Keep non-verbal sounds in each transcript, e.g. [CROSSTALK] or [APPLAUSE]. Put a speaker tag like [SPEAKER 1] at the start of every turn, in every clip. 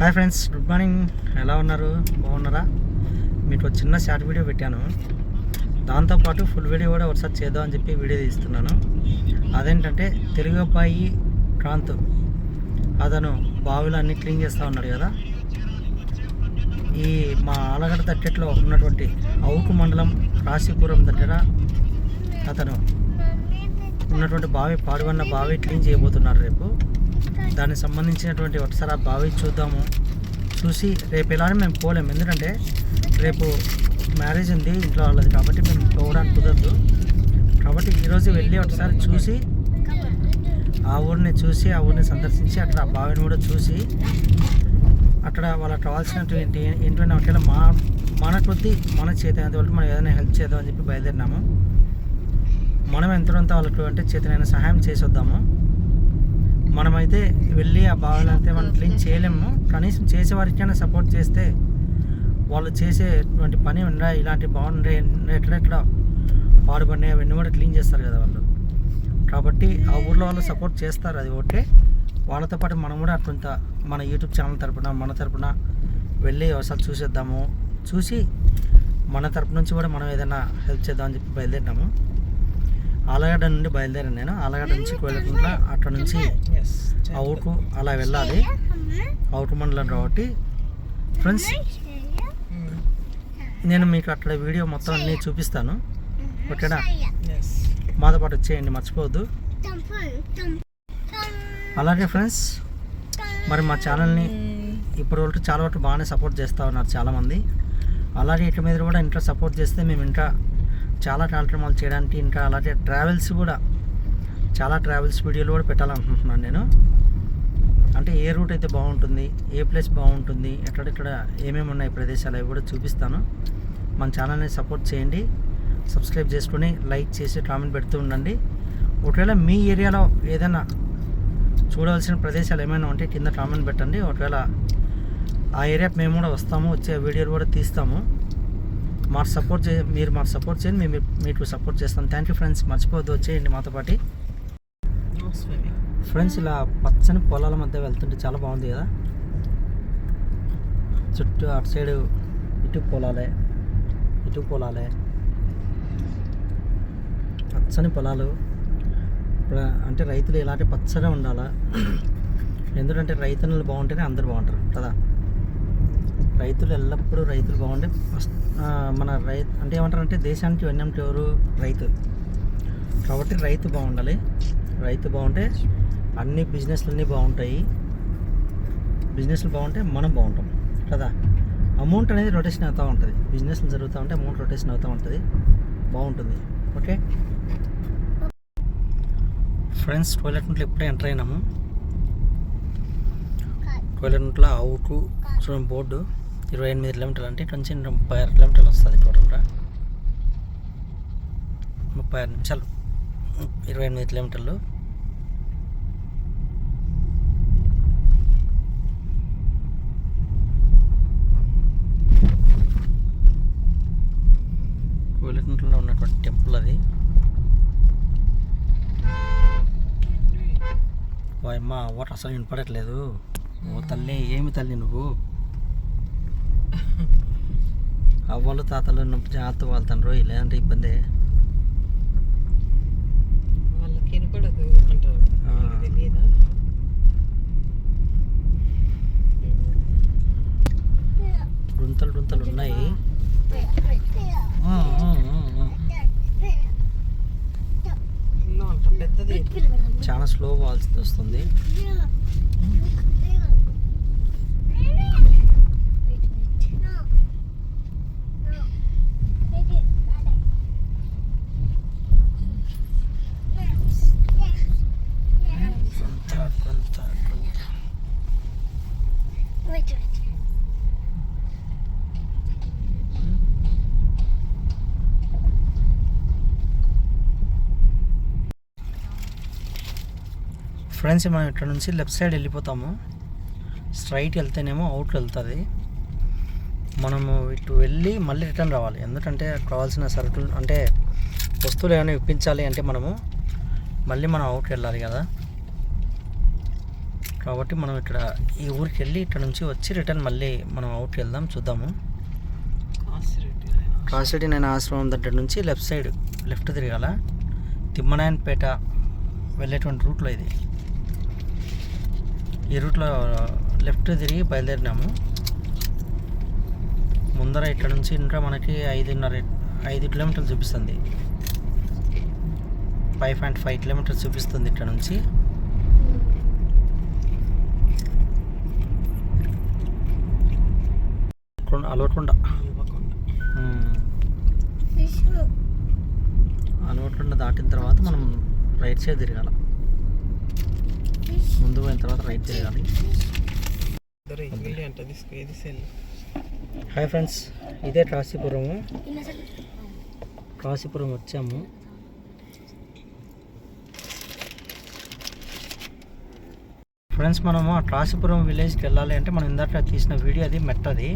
[SPEAKER 1] Hi friends good morning. ఎలా ఉన్నారు? బాగున్నారా? మీకు ఒక చిన్న షార్ట్ వీడియో పెట్టాను. దాంతోపాటు ఫుల్ వీడియో కూడా ఒకసారి చేద్దాం అని చెప్పి వీడియో తీస్తున్నాను. అదేంటంటే తెలుగు అబ్బాయి కాంత్ అతను బావిలో అన్ని క్లీన్ చేస్తూ ఉన్నాడు కదా. ఈ మా ఆలగడ తట్టెట్లో ఉన్నటువంటి అవుకు మండలం రాశీపురం దగ్గర అతను ఉన్నటువంటి బావి పాడుగొన్న బావి క్లీన్ చేయబోతున్నారు రేపు. దానికి సంబంధించినటువంటి ఒకసారి భావి బావి చూద్దాము. చూసి రేపు ఎలానే మేము పోలేము ఎందుకంటే రేపు మ్యారేజ్ ఉంది ఇంట్లో వాళ్ళది కాబట్టి మేము పోవడానికి కుదరదు. కాబట్టి ఈరోజు వెళ్ళి ఒకసారి చూసి ఆ ఊరిని చూసి ఆ ఊరిని సందర్శించి అక్కడ ఆ బావిని కూడా చూసి అక్కడ వాళ్ళకి కావాల్సినటువంటి ఏంటంటే ఒకవేళ మా మన కొద్ది మన చేతనంత వరకు మనం ఏదైనా హెల్ప్ చేద్దామని చెప్పి బయలుదేరినాము. మనం ఎంతకంత వాళ్ళకి అంటే చేతనైన సహాయం చేసి వద్దాము మనమైతే వెళ్ళి ఆ బావిలో అయితే మనం క్లీన్ చేయలేము. కనీసం చేసేవారికైనా సపోర్ట్ చేస్తే వాళ్ళు చేసేటువంటి పని ఉండే ఇలాంటి బాగుండే ఎక్కడెక్కడ పాడుపడినాయి అవన్నీ కూడా క్లీన్ చేస్తారు కదా వాళ్ళు. కాబట్టి ఆ ఊర్లో వాళ్ళు సపోర్ట్ చేస్తారు అది ఒకటే వాళ్ళతో పాటు మనం కూడా కొంత మన యూట్యూబ్ ఛానల్ తరపున మన తరపున వెళ్ళి ఒకసారి చూసేద్దాము. చూసి మన తరపు నుంచి కూడా మనం ఏదైనా హెల్ప్ చేద్దామని చెప్పి బయలుదేరినాము. ఆలగడ్డ నుండి బయలుదేరాను నేను. ఆలగడ్డ నుంచి కోయలకుంట్ల అక్కడ నుంచి అవుకు అలా వెళ్ళాలి. అవుటు మండలం కాబట్టి. ఫ్రెండ్స్ నేను మీకు అక్కడ వీడియో మొత్తం అన్నీ చూపిస్తాను. ఓకేనా? మాతో పాటు వచ్చేయండి మర్చిపోవద్దు. అలాగే ఫ్రెండ్స్ మరి మా ఛానల్ని ఇప్పటి వరకు చాలా వరకు బాగానే సపోర్ట్ చేస్తూ ఉన్నారు చాలామంది. అలాగే ఇట్ల మీద కూడా ఇంకా సపోర్ట్ చేస్తే మేము ఇంకా చాలా కార్యక్రమాలు చేయడానికి ఇంకా అలాగే ట్రావెల్స్ కూడా. చాలా ట్రావెల్స్ వీడియోలు కూడా పెట్టాలనుకుంటున్నాను నేను. అంటే ఏ రూట్ అయితే బాగుంటుంది ఏ ప్లేస్ బాగుంటుంది ఎక్కడెక్కడ ఏమేమి ఉన్నాయి ప్రదేశాలు అవి కూడా చూపిస్తాను. మన ఛానల్ని సపోర్ట్ చేయండి. సబ్స్క్రైబ్ చేసుకొని లైక్ చేసి కామెంట్ పెడుతూ ఉండండి. ఒకవేళ మీ ఏరియాలో ఏదైనా చూడవలసిన ప్రదేశాలు ఏమైనా ఉంటే కింద కామెంట్ పెట్టండి. ఒకవేళ ఆ ఏరియాకి మేము కూడా వస్తాము వచ్చే వీడియోలు కూడా తీస్తాము. మాకు సపోర్ట్ చే మీరు మాకు సపోర్ట్ చేయండి మేము మీకు సపోర్ట్ చేస్తాం. థ్యాంక్ యూ ఫ్రెండ్స్ మర్చిపోవద్దు వచ్చేయండి మాతో పాటు. ఫ్రెండ్స్ ఇలా పచ్చని పొలాల మధ్య వెళ్తుంటే చాలా బాగుంది కదా. చుట్టూ అటు సైడ్ ఇటు పొలాలే ఇటు పొలాలే. పచ్చని పొలాలు. ఇప్పుడు అంటే రైతులు ఇలాంటి పచ్చగా ఉండాలా? ఎందుకంటే రైతన్నలు బాగుంటేనే అందరు బాగుంటారు కదా. రైతులు ఎల్లప్పుడూ రైతులు బాగుంటే ఫస్ట్ మన రై అంటే ఏమంటారంటే దేశానికి వెన్నెంటి ఎవరు? రైతు. కాబట్టి రైతు బాగుండాలి. రైతు బాగుంటే అన్ని బిజినెస్లు అన్నీ బాగుంటాయి. బిజినెస్లు బాగుంటే మనం బాగుంటాం. కదా? అమౌంట్ అనేది రొటేషన్ అవుతూ ఉంటుంది. బిజినెస్లు జరుగుతూ ఉంటే అమౌంట్ రొటేషన్ అవుతూ ఉంటుంది. బాగుంటుంది. ఓకే? ఫ్రెండ్స్ టోయిలెట్ నుండి ఇప్పుడే ఎంటర్ అయినాము. టోయిలెట్ నుంట్లో అవుటు చూడండి బోర్డు. ఇరవై ఎనిమిది కిలోమీటర్లు అంటే ఇటు నుంచి ముప్పై ఆరు కిలోమీటర్లు వస్తుంది టోటల్గా. ముప్పై ఆరు నిమిషాలు. ఇరవై ఎనిమిది కిలోమీటర్లు. కోయిలకుంటలో ఉన్నటువంటి టెంపుల్ అది. ఓ అమ్మ వాటర్ అసలు వినపడట్లేదు. ఓ తల్లి ఏమి తల్లి నువ్వు? అవ్వలు తాతలు నొప్పి జాగ్రత్త వాళ్తాను లేదంటే ఇబ్బంది.
[SPEAKER 2] వాళ్ళకి వినపడదు అంటారు. తెలియదా?
[SPEAKER 1] డుంతలు డుంతలు ఉన్నాయి.
[SPEAKER 2] పెద్దది
[SPEAKER 1] చాలా స్లో వాల్సి వస్తుంది కొంత, కొంత, కొంత. నుంచి మనం ఇక్కడ నుంచి లెఫ్ట్ సైడ్ వెళ్ళిపోతాము. స్ట్రైట్ వెళ్తేనేమో అవుట్ వెళ్తుంది. మనము ఇటు వెళ్ళి మళ్ళీ రిటర్న్ రావాలి. ఎందుకంటే కావాల్సిన సరుకులు అంటే వస్తువులు ఏమైనా ఇప్పించాలి అంటే మనము మళ్ళీ మనం అవుట్ వెళ్ళాలి కదా. కాబట్టి మనం ఇక్కడ ఈ ఊరికి వెళ్ళి ఇక్కడ నుంచి వచ్చి రిటర్న్ మళ్ళీ మనం అవుట్కి వెళ్దాం చూద్దాము.
[SPEAKER 2] కాసిరెడ్డి
[SPEAKER 1] కాసిరెడ్డి నేను ఆశ్రమం దగ్గర నుంచి లెఫ్ట్ సైడ్ లెఫ్ట్ తిరగాల. తిమ్మనాయన్పేట వెళ్ళేటువంటి రూట్లో ఇది. ఈ రూట్లో లెఫ్ట్ తిరిగి బయలుదేరినాము. ముందర ఇక్కడ నుంచి ఇంకా మనకి ఐదున్నర ఐదు కిలోమీటర్లు చూపిస్తుంది. ఫైవ్ పాయింట్ ఫైవ్ కిలోమీటర్స్ చూపిస్తుంది ఇక్కడ నుంచి. కొండ- అలవకొండ.
[SPEAKER 2] ఇవ్వకుండా
[SPEAKER 1] మ్మ్. అలవకొండ దాటిన తర్వాత మనం రైట్ సైడ్ తిరగాల. ముందు పోయిన తర్వాత రైట్
[SPEAKER 2] సెల్.
[SPEAKER 1] హాయ్ ఫ్రెండ్స్ ఇదే కాశీపురము. కాశీపురం వచ్చాము. ఫ్రెండ్స్ మనము ఆ కాశీపురం విలేజ్కి వెళ్ళాలి అంటే మనం ఇందాక తీసిన వీడియో అది మెట్టది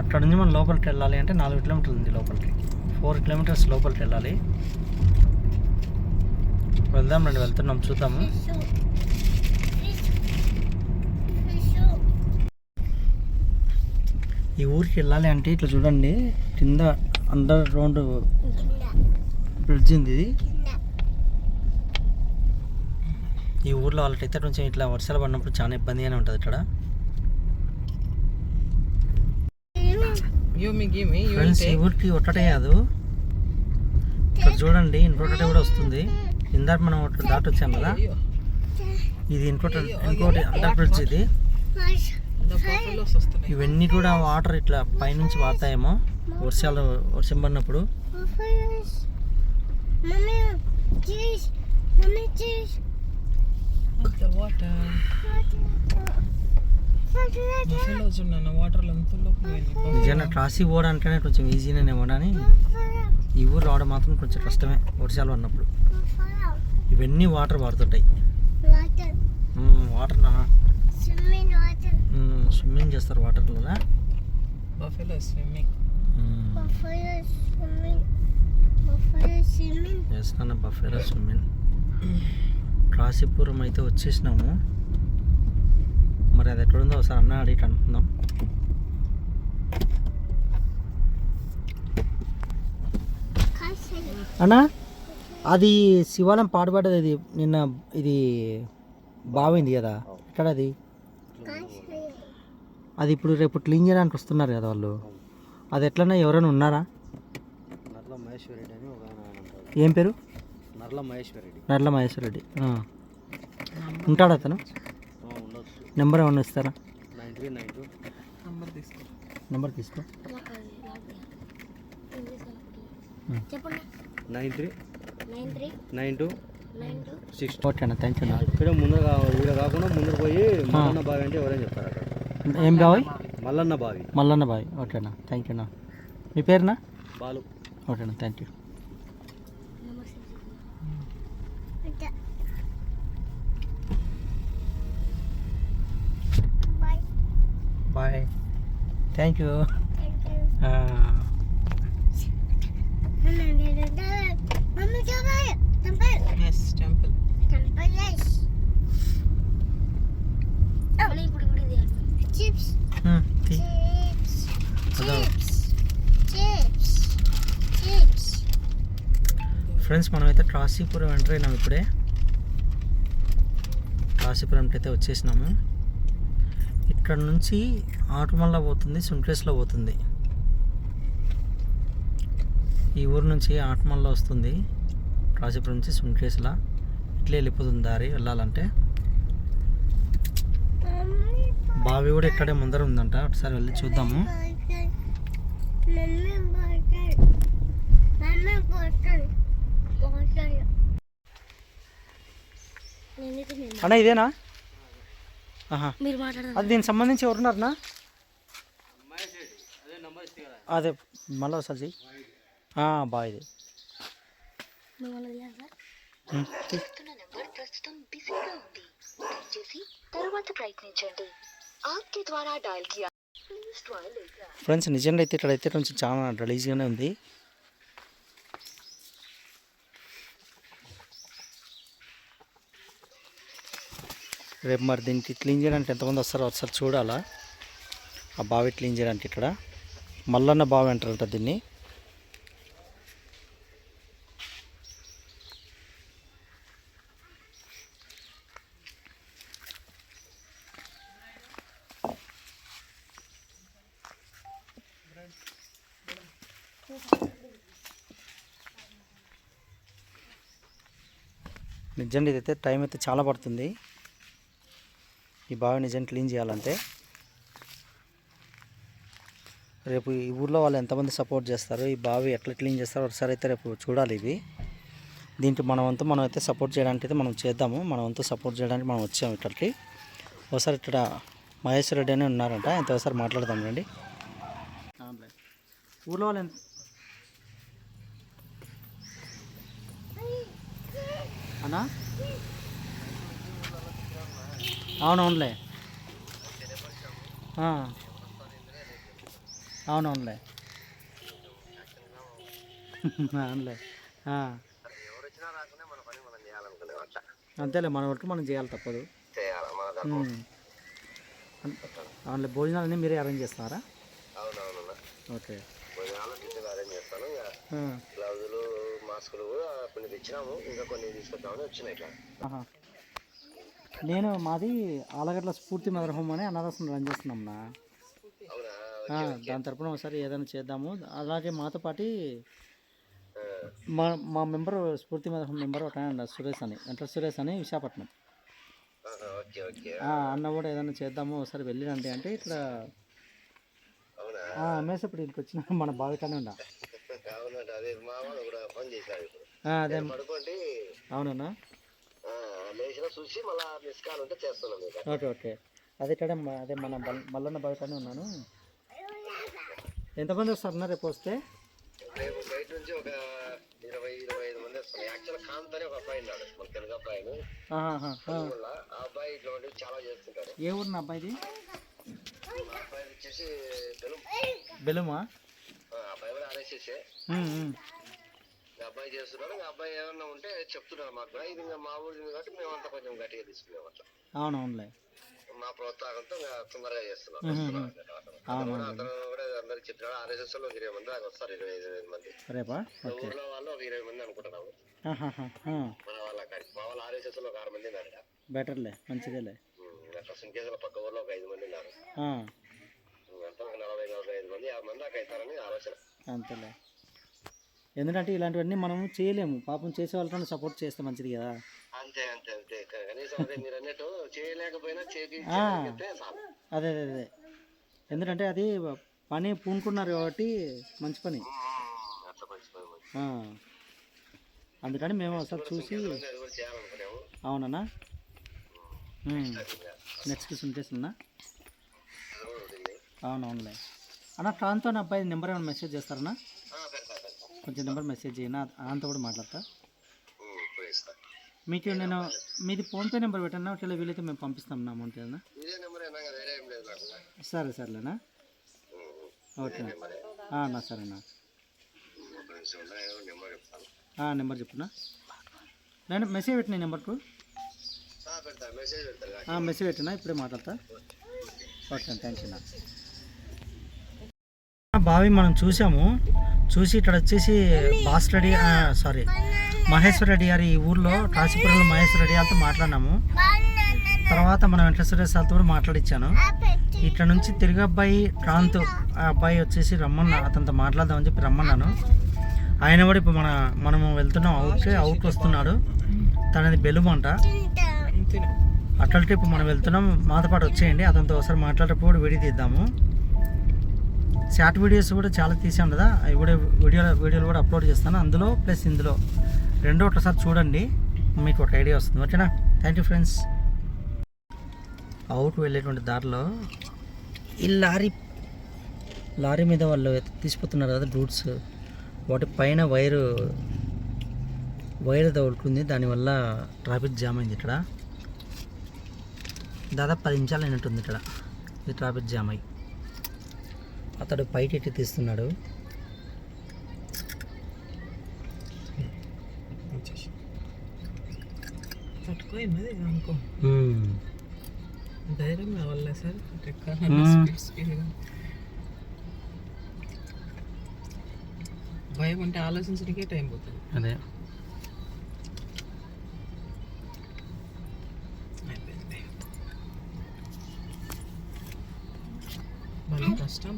[SPEAKER 1] అక్కడ నుంచి మనం లోపలికి వెళ్ళాలి అంటే నాలుగు కిలోమీటర్లు ఉంది లోపలికి. ఫోర్ కిలోమీటర్స్ లోపలికి వెళ్ళాలి. వెళ్దాం రండి వెళ్తున్నాం చూద్దాము. ఈ ఊరికి వెళ్ళాలి అంటే ఇట్లా చూడండి కింద అండర్ గ్రౌండ్ బ్రిడ్జ్ ఉంది ఇది. ఈ ఊర్లో వాళ్ళకైతే కొంచెం ఇట్లా వర్షాలు పడినప్పుడు చాలా ఇబ్బందిగానే ఉంటుంది ఇక్కడ. ఫ్రెండ్స్ ఈ ఊరికి ఒకటే కాదు. ఇక్కడ చూడండి ఇంకొకటి కూడా వస్తుంది. ఇందాక మనం ఒకటి దాటి వచ్చాం కదా ఇది ఇంకోటి ఇంకోటి అండర్ బ్రిడ్జ్ ఇది. ఇవన్నీ కూడా వాటర్ ఇట్లా పైనుంచి వాతాయేమో వర్షాలు వర్షం పడినప్పుడు. నిజంగా ట్రాసీ పోవడానికనే కొంచెం ఈజీనేమో కానీ ఈ ఊరు రావడం మాత్రం కొంచెం కష్టమే వర్షాలు పడినప్పుడు. ఇవన్నీ వాటర్ పడుతుంటాయి
[SPEAKER 3] Water.
[SPEAKER 1] వాటర్. స్విమ్మింగ్ చేస్తారు వాటర్లో
[SPEAKER 2] బఫెలో స్విమ్మింగ్.
[SPEAKER 1] చేస్తాను బఫేలో స్విమ్మింగ్ కాశీపురం అయితే వచ్చేసినాము. మరి అది ఎక్కడుందో ఒకసారి అన్న అడిగి అనుకుందాం. అన్నా? అది శివాలయం పాడుపడ్డది ఇది నిన్న ఇది బావింది కదా ఎక్కడ అది. అది ఇప్పుడు రేపు క్లీన్ చేయడానికి వస్తున్నారు కదా వాళ్ళు. అది ఎట్లన్నా ఎవరైనా ఉన్నారా? ఏం పేరు?
[SPEAKER 4] నర్ల మహేశ్వర రెడ్డి.
[SPEAKER 1] నర్ల మహేశ్వర రెడ్డి. ఆ. ఉంటాడు అతను? నెంబర్ ఏమన్నా ఇస్తారా?
[SPEAKER 2] నంబర్ తీసుకో.
[SPEAKER 1] నెంబర్ తీసుకో.
[SPEAKER 3] చెప్పండి.
[SPEAKER 4] Nine three.
[SPEAKER 3] Nine
[SPEAKER 4] two six
[SPEAKER 1] okay అన్న థ్యాంక్ యూ అన్న.
[SPEAKER 4] ఇక్కడ ముందర ఈడ కాకుండా ముందర పోయి మల్లన్న బావి అంటే ఎవరైనా చెప్తారు అక్కడ?
[SPEAKER 1] ఏం కావాలి
[SPEAKER 4] మల్లన్న బావి.
[SPEAKER 1] మల్లన్న బాయ్ ఓకే అన్న థ్యాంక్ యూ అన్న. మీ పేరునా?
[SPEAKER 4] బాలు.
[SPEAKER 1] ఓకే అన్న thank you
[SPEAKER 3] bye
[SPEAKER 1] thank you
[SPEAKER 3] thank you mummy చెప్పాలి temple
[SPEAKER 2] yes temple
[SPEAKER 3] temple yes ఇప్పుడు ఇప్పుడు చిప్స్ చిప్స్
[SPEAKER 1] అదో.
[SPEAKER 3] చిప్స్ చిప్స్ చిప్స్
[SPEAKER 1] ఫ్రెండ్స్ మనమైతే కాశీపురం ఎంటర్ అయినాం ఇప్పుడే. కాశీపురంకి అయితే వచ్చేసినాము. ఇక్కడ నుంచి ఆటుమల్ల పోతుంది సుంకేస్లో పోతుంది. ఈ ఊరు నుంచి ఆటమల్ల వస్తుంది. కాశీపురం నుంచి సుంకేస్లా ఇట్లే వెళ్ళిపోతుంది దారి వెళ్ళాలంటే. బావి కూడా ఇక్కడే ముందర ఉందంట. ఒకసారి వెళ్ళి చూద్దాము. అన్నా ఇదేనా? అది దీనికి సంబంధించి ఎవరున్నారనా అదే మళ్ళీ ఒకసారి చెయ్యి. బాగా ఇది.
[SPEAKER 5] ప్రయత్నించండి. ద్వారా డయల్
[SPEAKER 1] ఫ్రెండ్స్ నిజంగా అయితే ఇక్కడ అయితే కొంచెం చాలా రిలీజ్గానే ఉంది. రేపు మరి దీనికి క్లీన్ చేయడానికి ఎంతమంది వస్తారో ఒకసారి చూడాలా. ఆ బావి క్లీన్ చేయడానికి ఇక్కడ. మల్లన్న బావి అంటారు దీన్ని. అర్జెంట్ ఇదైతే టైం అయితే చాలా పడుతుంది. ఈ బావి నిజం క్లీన్ చేయాలంటే. రేపు ఈ ఊర్లో వాళ్ళు ఎంతమంది సపోర్ట్ చేస్తారు ఈ బావి ఎట్లా క్లీన్ చేస్తారో ఒకసారి అయితే రేపు చూడాలి ఇవి. దీంట్లో మన వంతు మనం అయితే సపోర్ట్ చేయడానికి అయితే మనం చేద్దాము. మన వంతు సపోర్ట్ చేయడానికి మనం వచ్చాము ఇక్కడికి. ఒకసారి ఇక్కడ మహేష్ రెడ్డి అని ఉన్నారంట. ఎంత ఒకసారి మాట్లాడదాం రండి. ఊర్లో వాళ్ళు ఎంత అన్నా? అవునవునులే. అవునవునులే. అవునులే. అంతేలే మన వరకు మనం చేయాలి తప్పదు. అవునులే భోజనాలన్నీ మీరే అరేంజ్ చేస్తారా? ఓకే.
[SPEAKER 4] గ్లౌజులు మాస్కులు కొన్ని తెచ్చినాము ఇంకా కొన్ని తీసుకొద్దామని వచ్చినాయి ఇట్లా.
[SPEAKER 1] నేను మాది ఆలగడ్డ స్ఫూర్తి మదర్ హోమ్ అని అనాథాశ్రమం రన్ చేస్తున్నాం నా దాని తరపున ఒకసారి ఏదైనా చేద్దాము. అలాగే మాతో పాటు మా మా మెంబర్ స్ఫూర్తి మదర్ హోమ్ మెంబర్ ఒక ఆయన సురేష్ అని. వెంకట సురేష్ అని విశాఖపట్నం. అన్న కూడా ఏదైనా చేద్దాము ఒకసారి వెళ్ళిరండి అంటే ఇట్లా అమ్మేసి ఇప్పుడు ఇంటికి వచ్చిన మన బావికానే ఉన్నా.
[SPEAKER 4] అదే
[SPEAKER 1] అవునన్నా?
[SPEAKER 4] లేచిన చూసి మళ్ళా మిస్ కాల్ ఉంటే చేస్తున్నాం మీకు
[SPEAKER 1] ఓకే ఓకే. అదే ఇక్కడ అదే మన మల్లన్న బావికానే ఉన్నాను. ఎంతమంది వస్తారన్నా రేపు వస్తే?
[SPEAKER 4] రేపు బయట నుంచి ఒక ఇరవై ఇరవై ఐదు మంది వస్తున్నాయి యాక్చువల్ కాంత్ అని ఒక అబ్బాయి ఉన్నాడు మన తెలుగు అబ్బాయిని.
[SPEAKER 1] ఆహాహా, ఆ.
[SPEAKER 4] అబ్బాయి ఇట్లాంటివి చాలా చేస్తుంటాడు.
[SPEAKER 1] ఏ ఊరు నా అబ్బాయిది
[SPEAKER 4] అబ్బాయి వచ్చేసి
[SPEAKER 1] బెలుమా.
[SPEAKER 4] ఆ అబ్బాయి కూడా. ఇంకా అబ్బాయి చేస్తున్నాడు ఇంకా అబ్బాయి ఏమన్నా ఉంటే చెప్తున్నాడు మాకు ఇది ఇంకా మా ఊరి కాబట్టి మేమంతా కొంచెం గట్టిగా తీసుకున్నాం అట్లా
[SPEAKER 1] అవునవునులే
[SPEAKER 4] మా ప్రోత్సాహంతో తొందరగా చేస్తున్నాం
[SPEAKER 1] మ్మ్.
[SPEAKER 4] అతను కూడా అందరికి చెప్పినాడు ఆర్ఎస్ఎస్లో ఒక ఇరవై మంది దాకా వస్తారు ఇరవై ఐదు మంది.
[SPEAKER 1] రేపా?
[SPEAKER 4] ఊర్లో వాళ్ళు ఒక ఇరవై మంది అనుకుంటున్నాము. మన వాళ్ళ మా వాళ్ళ ఆర్ఎస్ఎస్లో ఒక ఆరు మంది ఉన్నారు.
[SPEAKER 1] బెటర్లే మంచిదేలే.
[SPEAKER 4] అట్లా సుంకేసుల పక్క ఊర్లో ఒక ఐదు మంది ఉన్నారు. అంతా ఒక నలభై నలభై ఐదు మంది యాభై మంది దాకా అవుతారని ఆలోచన.
[SPEAKER 1] అంతేలే. ఎందుకంటే ఇలాంటివన్నీ మనం చేయలేము. పాపం చేసే వాళ్ళకన్నా సపోర్ట్ చేస్తే మంచిది కదా.
[SPEAKER 4] అంతే అంతే అంతే. కనీసం అదే మీరు అన్నట్టు చేయలేకపోయినా
[SPEAKER 1] అదే అదే అదే. ఎందుకంటే అది పని పూనుకున్నారు కాబట్టి మంచి పని. అందుకని మేము ఒకసారి చూసి అవునన్నా? నెక్స్ట్
[SPEAKER 4] ఉంటుంది
[SPEAKER 1] అవునవునులే. అన్న ట్రాన్తో అబ్బాయి నెంబర్ ఏమైనా మెసేజ్ చేస్తారన్నా? కొంచెం నెంబర్ మెసేజ్ చేయనా? అంతా కూడా మాట్లాడతా. మీకు నేను మీది ఫోన్పే నెంబర్ పెట్టన్నా ఒకవేళ వీలైతే మేము పంపిస్తాం నా అమౌంట్ ఏదన్నా సరే సరేలేనా? ఓకే. అన్నా సరేనా.
[SPEAKER 4] నెంబర్
[SPEAKER 1] చెప్పునా? నేను మెసేజ్ పెట్టిన నెంబర్కు?
[SPEAKER 4] మెసేజ్
[SPEAKER 1] పెట్టినా? ఇప్పుడే మాట్లాడతా. ఓకే థ్యాంక్ యూ నా. బావి మనం చూసాము. చూసి ఇక్కడ వచ్చేసి బాస్ రెడ్డి సారీ మహేశ్వర రెడ్డి గారి ఈ ఊర్లో కాశీపురంలో మహేశ్వర రెడ్డి గారితో మాట్లాడినాము. తర్వాత మనం వెంకటేశ్వర సార్తో కూడా మాట్లాడిచ్చాను. ఇక్కడ నుంచి తిరిగి అబ్బాయి కాంత్ ఆ అబ్బాయి వచ్చేసి రమ్మన్నా అతనితో మాట్లాడదామని చెప్పి రమ్మన్నాను. ఆయన కూడా ఇప్పుడు మన మనము వెళ్తున్నాం అవుట్ అవుట్ వస్తున్నాడు. తనది బెలుమంట
[SPEAKER 2] అంతేనా
[SPEAKER 1] ఇప్పుడు మనం వెళ్తున్నాం. మాతో పాటు వచ్చేయండి. అతనితో ఒకసారి మాట్లాడేటప్పుడు కూడా తీద్దాము షార్ట్ వీడియోస్ కూడా చాలా తీసాం కదా. అవి కూడా వీడియో వీడియోలు కూడా అప్లోడ్ చేస్తాను. అందులో ప్లస్ ఇందులో రెండో ఒకసారి చూడండి. మీకు ఒక ఐడియా వస్తుంది. ఓకేనా? Thank you friends. అవుట్ వెళ్ళేటువంటి దారిలో ఈ లారీ లారీ మీద వాళ్ళు తీసిపోతున్నారు కదా రూట్స్. వాటి పైన వైరు వైర్ తగులుతుంది దానివల్ల ట్రాఫిక్ జామ్ అయింది ఇక్కడ. దాదాపు పది నిమిషాలు అయినట్టుంది ఇక్కడ. ఇది ట్రాఫిక్ జామ్ అయ్యి. అతడు పైకి ఎట్టి తీస్తున్నాడు.
[SPEAKER 2] ధైర్యం సార్? భయం అంటే ఆలోచించడానికే టైం పోతుంది.
[SPEAKER 1] అదే.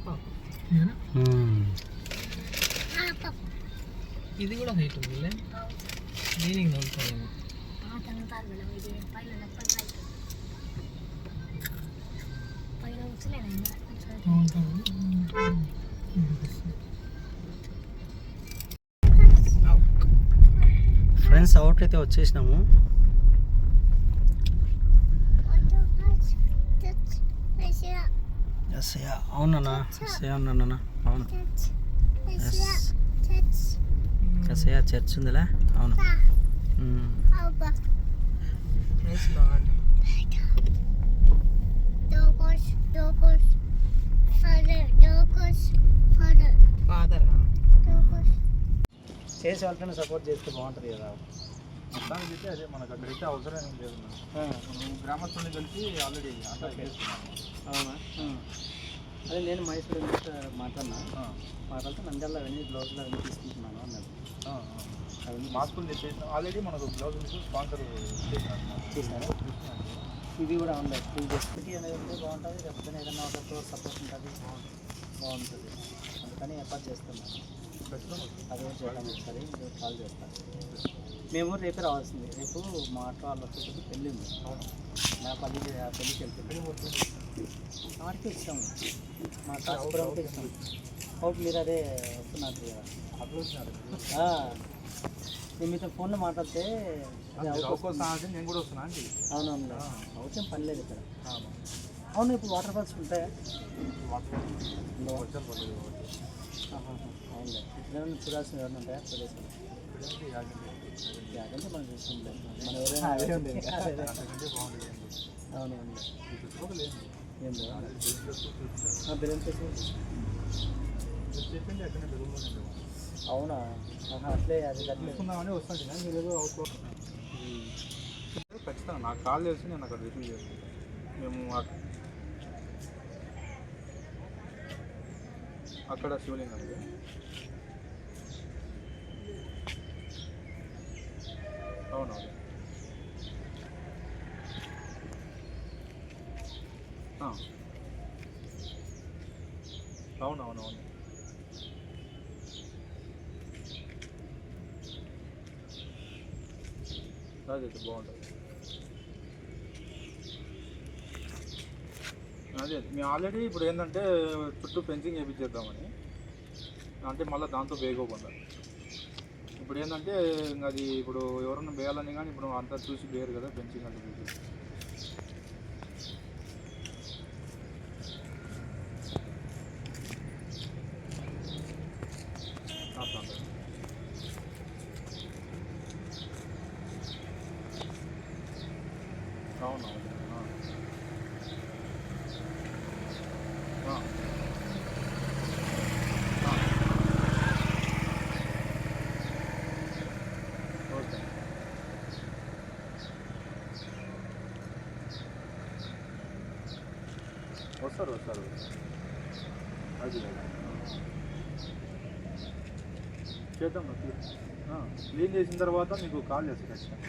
[SPEAKER 2] పాపం ఇది కూడా హైట్ దీనికి
[SPEAKER 1] ఫ్రెండ్స్ అవుట్ అయితే వచ్చేసినాము. ఎస్ అవునన్నా. ఎస్ అవునన్నా అవును. ఎస్. ఎస్ చర్చ్ ఉందిలే? అవును. చేసే వాళ్ళకైనా సపోర్ట్ చేస్తే బాగుంటుంది కదా.
[SPEAKER 6] మొత్తానికి అయితే అదే మనకు అక్కడైతే అవసరం ఏం లేదు మనం గ్రామస్తుల్ని కలిసి ఆల్రెడీ అంతా చేస్తున్నాము
[SPEAKER 1] అవునా? అదే నేను మైసూర్ మాట్లాడినా. మాట్లాడితే నంద్యాల అవన్నీ బ్లౌజ్లు అవన్నీ తీసుకుంటున్నాను అన్నారు అవన్నీ
[SPEAKER 6] మాస్కులు తెచ్చేసిన ఆల్రెడీ మనకు బ్లౌజ్ స్పాన్సర్
[SPEAKER 1] చేశారా. ఇది కూడా ఉంది? ఇది జస్ట్కి అనేది ఉంటే బాగుంటుంది. లేకపోతే ఏదైనా ఒకరితో సపోర్ట్ ఉంటుంది బాగుంటుంది. అందుకని ఏర్పాటు చేస్తున్నాను. కాల్ చేస్తాను మేము రేపే రావాల్సింది. రేపు మా ఆటో వాళ్ళ వచ్చేటప్పుడు పెళ్ళి ఉంది. నా పల్లి పెళ్ళికి వెళ్తుంది వాడికి ఇస్తాము మా కాసుపురంకి ఇస్తాం. అవుట్ మీరు అదే వస్తున్నారు నేను మీతో ఫోన్లో మాట్లాడితే
[SPEAKER 6] నేను కూడా వస్తున్నా అండి
[SPEAKER 1] అవునవును అవసరం పని లేదు ఇక్కడ. అవును ఇప్పుడు వాటర్ ఫాల్స్ ఉంటాయా?
[SPEAKER 6] పర్లేదు
[SPEAKER 1] ఆహాహా, అవునులే. చూడాల్సిన ఎవరైనా ఉంటాయా ప్రదేశం యాకంటే మనం చూస్తుండే. మనం ఎవరైనా అవునవును ఏం లేదు. బిర్యానీ. అవునా? అట్లే అది అట్లే
[SPEAKER 6] తీసుకుందామని వస్తాను మీరు ఏదో అవుట్ ఖచ్చితంగా నాకు కాల్ చేసి నేను అక్కడ రిసీవ్ చేసుకుంటాను మేము అక్- అక్కడ శివలింగం ఇది. అవునవును ఆ. అవునవునవును అదే అదే బాగుంటుంది. అదే మేము ఆల్రెడీ ఇప్పుడు ఏంటంటే చుట్టూ ఫెన్సింగ్ వేయించేద్దామని అంటే మళ్ళీ దాంతో వేయకోకుండా. ఇప్పుడు ఏంటంటే ఇంకా అది ఇప్పుడు ఎవరన్నా వేయాలని కానీ ఇప్పుడు అంతా చూసి వేయరు కదా ఫెన్సింగ్ అంతా చూసి అట్లా అంటారు. అవునవును ఆ. ఆ. ఆ. ఓకే వస్తారు వస్తారు అది అది. చేద్దాం క్లీన్ చేసిన తర్వాత మీకు కాల్ చేస్తాను ఖచ్చితంగా.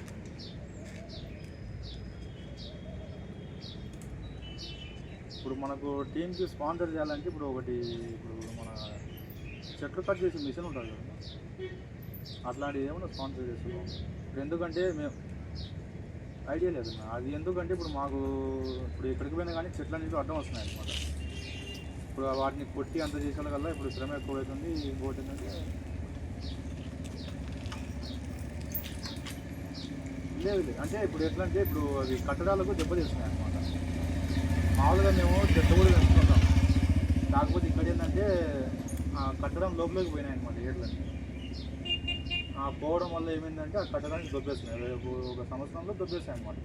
[SPEAKER 6] ఇప్పుడు మనకు టీంకి స్పాన్సర్ చేయాలంటే ఇప్పుడు ఒకటి ఇప్పుడు మన చెట్లు కట్ చేసే మిషన్ ఉంటుంది కదా. అట్లాంటివి ఏమైనా స్పాన్సర్ చేస్తున్నాం. ఇప్పుడు ఎందుకంటే మేము ఐడియా లేదు అది ఎందుకంటే ఇప్పుడు మాకు ఇప్పుడు ఎక్కడికి పోయినా కానీ చెట్లు అనేవి అడ్డం వస్తున్నాయి అనమాట ఇప్పుడు వాటిని కొట్టి అంత చేసిన కల్లా ఇప్పుడు శ్రమ ఎక్కువ అవుతుంది ఇంకోటి ఏంటంటే లేదు అంటే ఇప్పుడు ఎట్లా అంటే ఇప్పుడు అవి కట్టడాలకు దెబ్బతీస్తున్నాయి అనమాట మామూలుగా మేము చెత్త కూడా పెంచుకుంటాం కాకపోతే ఇక్కడ ఏంటంటే ఆ కట్టడం లోపలికి పోయినాయి అనమాట ఏడ్లన్నీ ఆ పోవడం వల్ల ఏమైందంటే ఆ కట్టడాన్ని దొబ్బేస్తున్నాయి. రేపు ఒక సంవత్సరంలో దొబ్బేస్తాయి అనమాట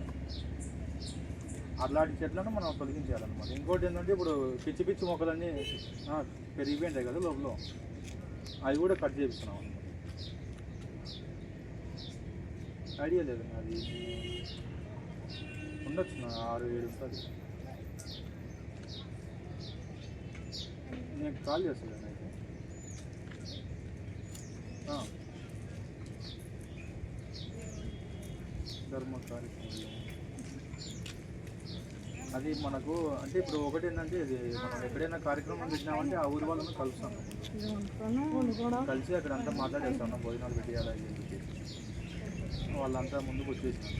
[SPEAKER 6] అట్లాంటి చెట్లను మనం తొలగించాలన్నమాట. ఇంకోటి ఏంటంటే ఇప్పుడు పిచ్చి పిచ్చి మొక్కలన్నీ పెరిగిపోయి పెరిగిపోయింటాయి కదా లోపల. అవి కూడా కట్ చేపిస్తున్నాం ఐడియా లేదు అది ఉండొచ్చు నా ఆరు ఏడు ఉంటుంది. నేను కాల్ చేస్తాను అయితే ధర్మ కార్యక్రమం అది మనకు అంటే ఇప్పుడు ఒకటి ఏంటంటే ఇది మనం ఎక్కడైనా కార్యక్రమం పెట్టినామంటే ఆ ఊరి వాళ్ళని కలుస్తాం. కలిసి అక్కడ అంతా మాట్లాడేస్తాం భోజనాలు పెట్టి చెప్పి. వాళ్ళంతా ముందుకు వచ్చేసినారు.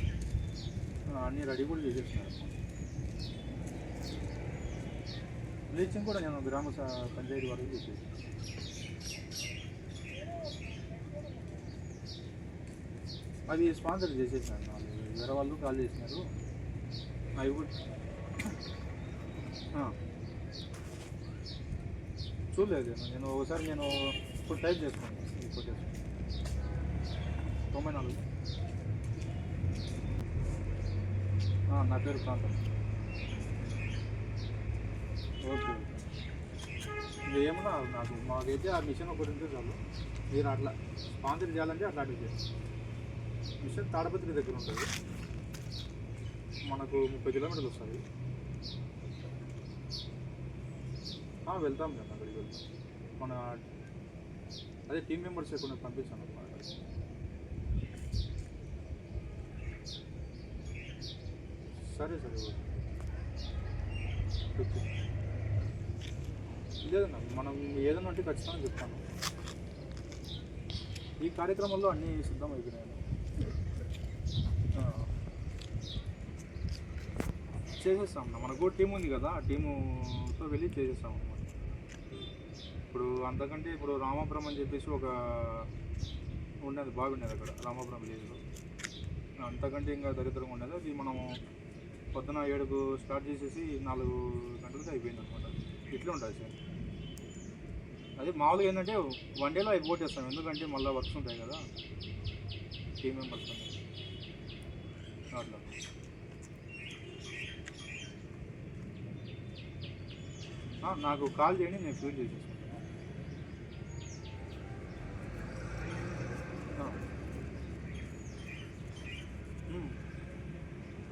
[SPEAKER 6] అన్నీ రెడీ కూడా చేసేసినారు. బ్లీచింగ్ కూడా నేను గ్రామ స- పంచాయతీ వరకు చేసేసి అవి స్పాన్సర్ చేసేసాను వాళ్ళు వేరే వాళ్ళు కాల్ చేసినారు. అవి కూడా చూడలేదు నేను. ఒకసారి నేను ఇప్పుడు టైప్ చేసుకున్నాను. ఇప్పుడు తొంభై నాలుగు ఆ, నా పేరు ప్రాంతం ఓకే. ఓకే ఏమన్నా నాకు మాకైతే ఆ మిషన్ ఒకటి ఉంటే చాలు. మీరు అట్లా స్పాన్సర్ చేయాలంటే అట్లా చేయండి. మిషన్ తాడపత్రి దగ్గర ఉంటుంది. మనకు ముప్పై కిలోమీటర్లు వస్తుంది. వెళ్తాం కదా అక్కడికి వెళ్తాం. మన అదే టీం మెంబర్స్ కొన్ని పంపిస్తాను. అనమాట సరే సరే లేదన్నా మనం ఏదన్నా ఉంటే ఖచ్చితంగా చెప్తాను. ఈ కార్యక్రమంలో అన్నీ సిద్ధం అయిపోయినాయి. చేసేస్తాం అన్న. మనకు టీం ఉంది కదా ఆ టీముతో వెళ్ళి చేసేస్తాం అన్నమాట. ఇప్పుడు అంతకంటే ఇప్పుడు రామాపురం అని చెప్పేసి ఒక ఉండేది బాగుండేది అక్కడ రామాపురం విలేజ్లో అంతకంటే ఇంకా దరిద్రంగా ఉండేది అది మనము పొద్దున ఏడుకు స్టార్ట్ చేసేసి నాలుగు గంటలకు అయిపోయింది అనమాట ఇట్లే ఉంటుంది సార్. అదే మామూలుగా ఏంటంటే వన్ డేలో అయిపోతేస్తాం ఎందుకంటే మళ్ళీ వర్క్స్ ఉంటాయి కదా. టీమ్ మెంబర్స్ అట్లా. నాకు కాల్ చేయండి నేను ఫీల్ చేసేసుకుంటాను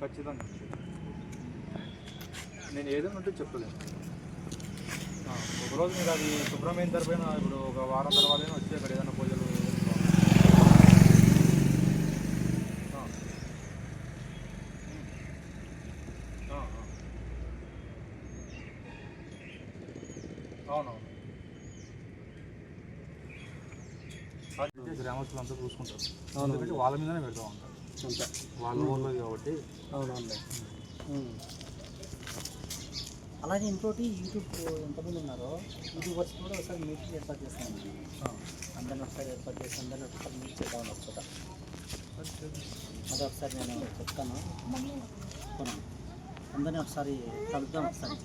[SPEAKER 6] ఖచ్చితంగా. నేను ఏదైనా ఉంటే చెప్పలేను ఒకరోజు మీరు అది శుభ్రమైన తరపైన ఇప్పుడు ఒక వారం తర్వాత వచ్చి అక్కడ ఏదైనా పూజలు. అవునవును. గ్రామస్తులు అంతా చూసుకుంటారు ఎందుకంటే వాళ్ళ మీదనే పెడతా ఉంటారు. వాళ్ళ ఊళ్ళో కాబట్టి.
[SPEAKER 1] అవునవునులే అలాగే ఇంకోటి యూట్యూబ్ ఎంతమంది ఉన్నారో యూట్యూబర్స్ కూడా ఒకసారి మీటింగ్ ఏర్పాటు చేస్తాను. అందరిని ఒకసారి ఏర్పాటు చేసి అందరిని ఒకసారి మీట్ చేద్దామని ఒక చోట అదే ఒకసారి నేను చెప్తాను. అందరినీ ఒకసారి కలుద్దాం ఒకసారి.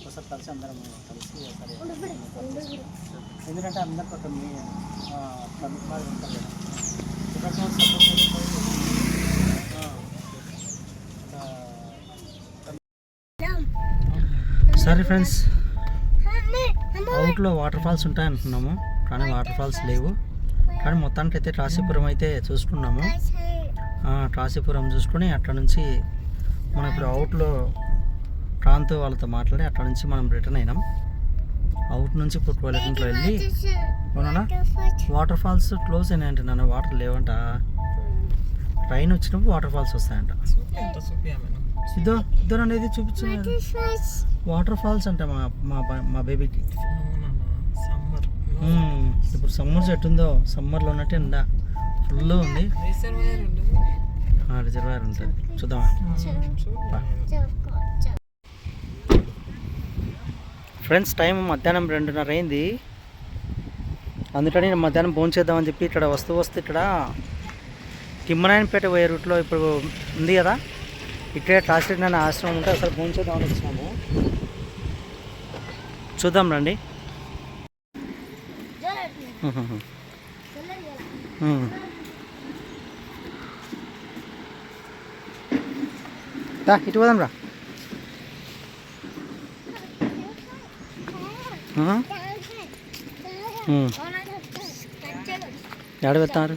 [SPEAKER 1] ఒకసారి కలిసి అందరం కలిసి ఒకసారి ఎందుకంటే అందరికి ఒక మీ కమిట్మెంట్ ఉంటుంది కదా ఒకరితో support ఆ, సరే ఫ్రెండ్స్ అవుట్లో వాటర్ ఫాల్స్ ఉంటాయి అనుకున్నాము కానీ వాటర్ ఫాల్స్ లేవు. కానీ మొత్తానికి అయితే ట్రాసీపురం అయితే చూసుకున్నాము ఆ, ట్రాసీపురం చూసుకొని అక్కడ నుంచి మనం ఇప్పుడు అవుట్లో ప్రాంతం వాళ్ళతో మాట్లాడి అక్కడ నుంచి మనం రిటర్న్ అయినాం. అవుట్ నుంచి ఇప్పుడు టోయిలెట్లో వెళ్ళి అవునా? వాటర్ ఫాల్స్ క్లోజ్ అయినాయంట నాన్న వాటర్ లేవంట. రైన్ వచ్చినప్పుడు వాటర్ ఫాల్స్ వస్తాయంట. అనేది చూపించారు వాటర్ ఫాల్స్ అంట మా మా బ- మా బేబీకి. ఇప్పుడు సమ్మర్ చెట్టు ఉందో సమ్మర్లో ఉన్నట్టు ఎండ ఫుల్ ఉంది.
[SPEAKER 2] రిజర్వాయర్
[SPEAKER 1] ఉంటుంది చూద్దామా? ఫ్రెండ్స్ టైం మధ్యాహ్నం రెండున్నర అయింది. అందుకని నేను మధ్యాహ్నం భోజనం చేద్దామని చెప్పి ఇక్కడ వస్తూ వస్తూ ఇక్కడ తిమ్మనాయనపేట పోయే రూట్లో ఇప్పుడు ఉంది కదా? ఇక్కడే ట్రాన్స్లేట్ అనే ఆశ్రమం ఉంటే అసలు భోజనం చేద్దామని వచ్చినాము. చూద్దాం రండి. ఇటు పోదాం రా ఎక్కడ వెళ్తారు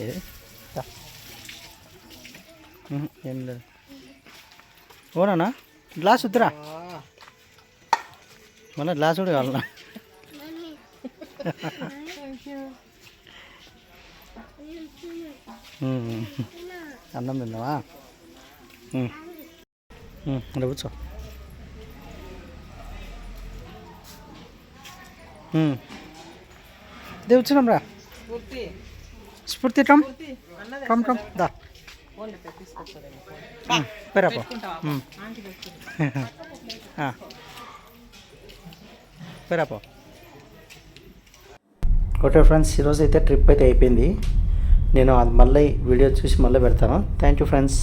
[SPEAKER 1] ఏది ఏం లేదు. ఓనా గ్లాస్ వద్దురా మళ్ళీ గ్లాస్ కూడా కావాలన్నా. అన్నం తిన్నావా? ఇక్కడ కూర్చో. ఉమ్. దే వచ్చినాం రా.
[SPEAKER 2] స్ఫూర్తి అన్నది
[SPEAKER 1] టమ్ టమ్. దా. పెరాపో. పెరాపో [LAUGHS] ఓకే ఫ్రెండ్స్ ఈరోజు అయితే ట్రిప్ అయితే అయిపోయింది. నేను అది మళ్ళీ వీడియో చూసి మళ్ళీ పెడతాను. Thank you friends.